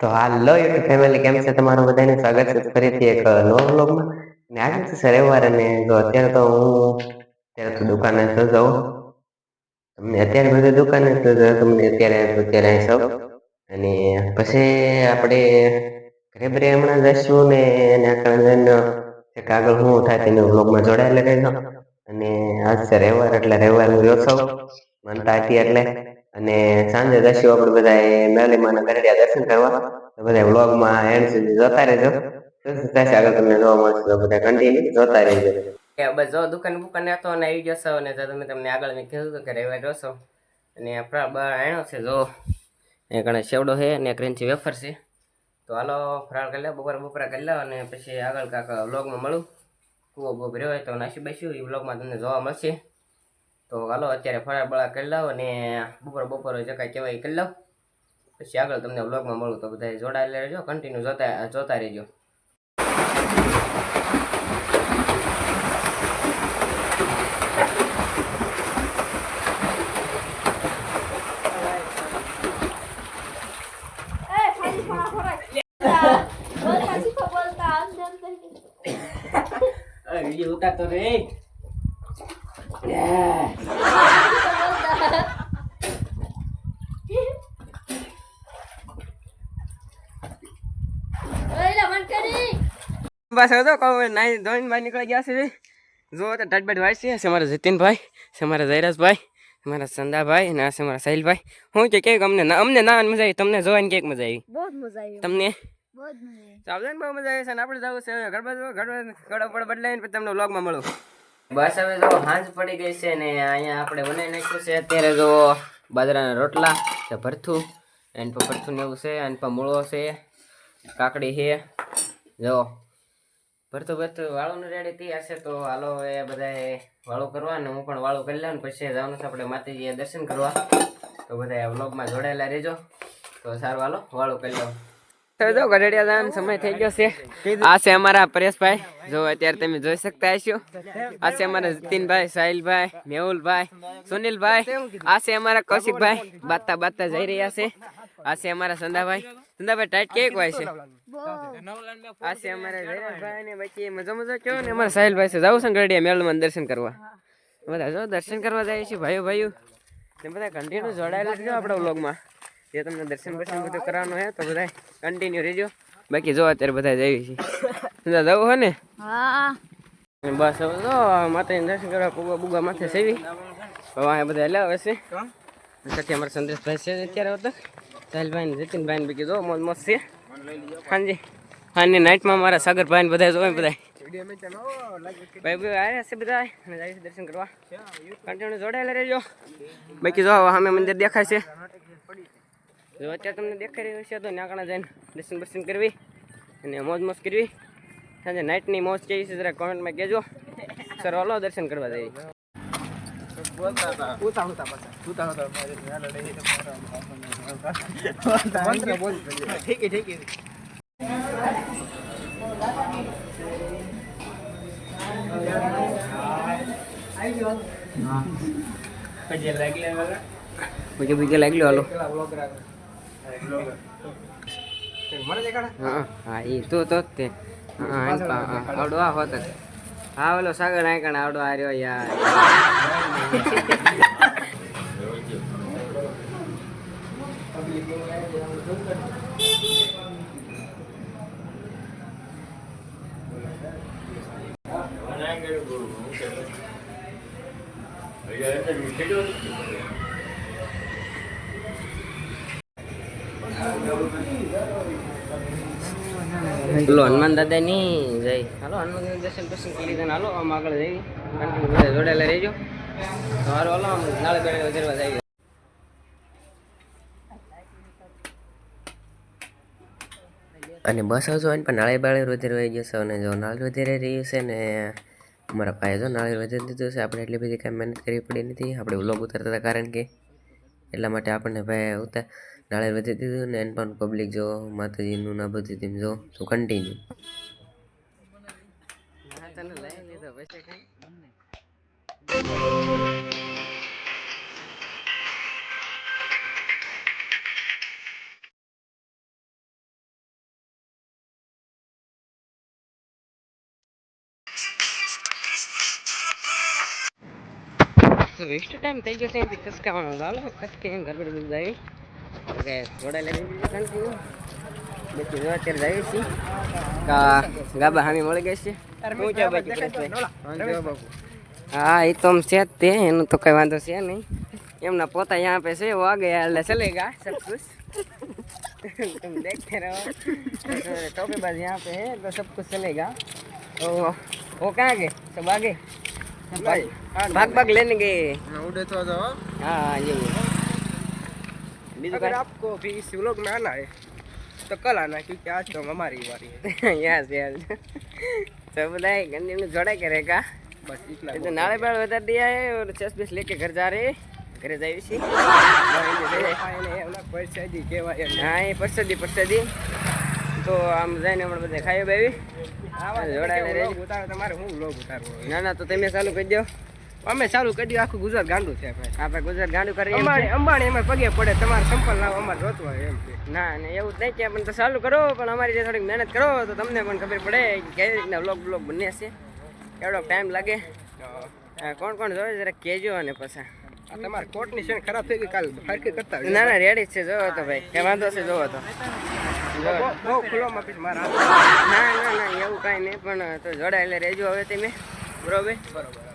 તો હાલો YouTube family કેમ છે? તમારું બધાને સ્વાગત છે ફરીથી એક નવો વ્લોગમાં. ને આજે રવિવાર અને જો અત્યારે તો હું અત્યારે તો દુકાને તો જાઉં તમને અત્યારે બધી દુકાને તો તમને અત્યારે અત્યારે સૌ અને પછી આપણે ઘરે બરે હમણાં જઈશું ને એના કારણે એક આગળ થાય તેનું વ્લોગમાં જોડાયેલા રહેજો અને આજ છે રવિવાર, એટલે રવિવારનું યોત્સવ માનતા એટલે અને સાંજે જશું આપણે બધા નલીમાના ગરડિયા દર્શન કરવા. બધા વ્લોગમાં એન્ડ સુધી જોતા રહેજો. થશે આગળ તમને જોવા મળશે બધા કન્ટિન્યુ જોતા રહેજો. બસ જો દુકાન બુકાન હતો અને આવી જશો અને તો તમે તમને આગળ મેં કીધું હતું કે રહેવા જોશો અને આપણા બહાર આણ્યો છે, જો. એ ઘણા સેવડો છે અને ક્રેન્ચી વેફર છે. તો હાલો, ફરાળ કરી લો, બપોર બપોરા કરી લો અને પછી આગળ કાંક વ્લોગમાં મળું. કૂવો બૂવો ભર્યો હોય તો નાસી બેસ્યું એ વ્લોગમાં તમને જોવા મળશે. તો હાલો અત્યારે ફરાળ બળા કરી લો અને બપોરે બપોરે જે કાંઈ કહેવાય એ કરી લો પછી આગળ તમને વ્લોગમાં મળું તો બધા જોડાયેલા રહેજો કન્ટિન્યુ જોતા જોતા રહેજો Eh, ખાલી ફોના ફોરાય. બોલતા શીખો, બોલતા આમ તેમ કરીને. વીડિયો ઉતારતો રે કરી. બસ હવે તો કહું નાઈ ધોઈને ભાઈ નીકળી ગયા છે જો તો ટાટબાટ ભાઈ છે મારા જતીનભાઈ છે મારા જયરાજભાઈ છે મારા સંદાભાઈ અને આ છે મારા સાહિલભાઈ હું કે કેક અમને અમને ના મજા આવી તમને જોવાની કેક મજા આવી બહુ મજા આવી તમને આવી ચાવલે બહુ મજા આવી છે અને આપણે જવું છે ગડબડ ગડબડ ગડબડ બદલાઈને તમને વ્લોગમાં મળું બસ હવે જો હાંજ પડી ગઈ છે ને અહીંયા આપણે બનાવી નાખ્યું છે. અત્યારે જો બાજરાના રોટલા છે ભરથું, એન પર ભરથું ને એવું છે, એન પર મૂળો છે, કાકડી છે. જો ભરતું ભરતું વાળું રેડી તૈયાર છે તો હાલો એ બધાએ વાળું કરવા ને હું પણ વાળું કરી લઉં પછી જવાનું છે આપણે માતાજીએ દર્શન કરવા. તો બધા વ્લોગમાં જોડાયેલા રહેજો. તો સારું, હાલો, વાળું કરી લઉં. તો જો ગઢડિયા જવાનો સમય થઈ ગયો છે. આ છે અમારા પરેશભાઈ. જો, અત્યારે તમે જોઈ શકતા હશો. આ છે અમારા જતીનભાઈ, સાહિલભાઈ, મેહુલભાઈ, સુનિલભાઈ. આ છે અમારા કૌશિકભાઈ. બાતા બાતા જઈ રહ્યા છે. આ છે અમારા સંદાભાઈ. સંદાભાઈ, ટાઈટ કેક હોય છે? આ છે અમારા જયરાજભાઈ ને બાકી મજા મજા કયો ને અમારા સાહિલભાઈ છે. જાવ છે ગઢડિયા મેળમાં દર્શન કરવા. બધા જો દર્શન કરવા જાય છે, ભાઈઓ ભાઈઓ. બધા કન્ટિન્યુ જોડાયેલા છે આપણા વ્લોગમાં જે તમને દર્શન બર્શન બધું કરવાનું હોય તો બધા કન્ટિન્યુ રહેજો. બાકી જો અત્યારે બધા જઈએ છીએ સમજા જવું હોય ને? હા. અને બસ હવે તો માતાજીને દર્શન કરવા કુગા બુગા માથે સેવી. હવે અહીંયા બધા હલાવે છે. સાથે અમારા સંદેશભાઈ છે અત્યારે હતો સાહિલભાઈ ને જતીનભાઈ ને બીજું જો મોજ મોજ છે. હાંજી. હાંની નાઇટમાં મારા સાગરભાઈ ને બધા જોવે બધા ભાઈ ભાઈ આવ્યા છે બધા અને જાય છે દર્શન કરવા. કન્ટિન્યુ જોડાયેલા રહેજો. બાકી જો સામે મંદિર દેખાય છે. જો અત્યારે તમને દેખાઈ રહ્યું છે તો નાકણા જઈને દર્શન બર્શન કરવી અને મોજ મોજ કરવી. સાંજે નાઇટની મોજ કેવી છે જરા કોમેન્ટમાં કહેજો. સર, હલો, દર્શન કરવા જઈએ. બીજું બીજું લાગલું હાલો. હા હા એ તો તો તે આવડો આ હોત. હા, ઓલો સાગર આંકણ આવડો આ રહ્યો યાર પેલો હનુમાન દાદા ની જય. હાલો, હનુમાન દર્શન દર્શન કરી લીધા હાલો, આમ આગળ જઈ જોડાયેલા રહેજો. તો હાલો આમ નાળે બેડે વધારવા જઈએ. અને બસ હવે જો પણ નાળિયેર બાળિયેર વધારે રહી જશે અને જો નાળિયેર વધારે રહ્યું છે ને અમારા પાસે જો નાળે વધારી દીધું છે. આપણે એટલી બધી કાંઈ મહેનત કરવી પડી નથી. આપણે વ્લોગ ઉતારતા હતા કારણ કે એટલા માટે આપણને ભાઈ ઉતાર નાળે વધી દીધું ને એન પણ પબ્લિક જો, માતાજીનું ના બધી તેમ જો, તો કન્ટિન્યુ વેસ્ટ ટાઈમ થઈ ગયો છે એમથી ખસકાવાનું ચાલો ખસકે એમ ગરબડ જાય? બધું આવી ઓકે જોડા લઈને કન્ટિન્યુ બેઠી જો અત્યારે જાય છે કા ગાબા હામી મળી ગઈ છે હું છે બાકી પરેશભાઈ હા એ તો આમ છે જ તે એનું તો કઈ વાંધો છે નહીં એમના પોતા यहाँ पे से वो आ गया એટલે चलेगा सब कुछ तुम देखते रहो टोपेबाज यहाँ पे है तो सब कुछ चलेगा तो वो कहाँ गए सब आगे भाग भाग लेने गए उड़े तो जाओ हाँ हाँ ये बीजू अगर का आपको भी इस व्लॉग में आना है तो कल आना क्योंकि आज तो हमारी बारी है यस यस सब बताए गंदी में जोड़ा करेगा बस इतना ये तो नाले बाल बता दिया है और चस बीस लेके घर जा रहे हैं ઘરે જાય છે પરસાદી કહેવાય એમ. હા એ પરસદી પરસદી તો આમ જઈને હમણાં બધા ખાઈ બાવી આવા જોડાઈને જોડાઈને રહેજો. ઉતારો તમારે હું વ્લોગ ઉતારવો હોય. ના ના તો તમે ચાલુ કરી દો અમે ચાલુ કરી દઈએ, આખું ગુજરાત ગાંડું છે ભાઈ. આપણે ગુજરાત ગાંડું કરીએ અંબાણી અંબાણી એમાં પગે પડે તમારે સંપલ લાવો અમારે જોતું હોય એમ ના ને એવું જ નહીં કે પણ તો ચાલુ કરો પણ અમારી જે થોડીક મહેનત કરો તો તમને પણ ખબર પડે કે કેવી રીતના બ્લોગ બ્લોગ બને છે. કેવડો ટાઈમ લાગે. કોણ કોણ જોવે જરા કહેજો અને પછી. તમારે કોટની છે ખરાબ થઈ ગઈ કાલ ફરકી કરતા ના ના રેડી છે જોવો તો ભાઈ. કે વાંધો છે જોવો તો. બહુ- ખુલ્લો માફી મારા ના ના ના એવું કાંઈ નહીં પણ તો જોડાયેલા રહેજો હવે તમે. બરોબર? બરોબર.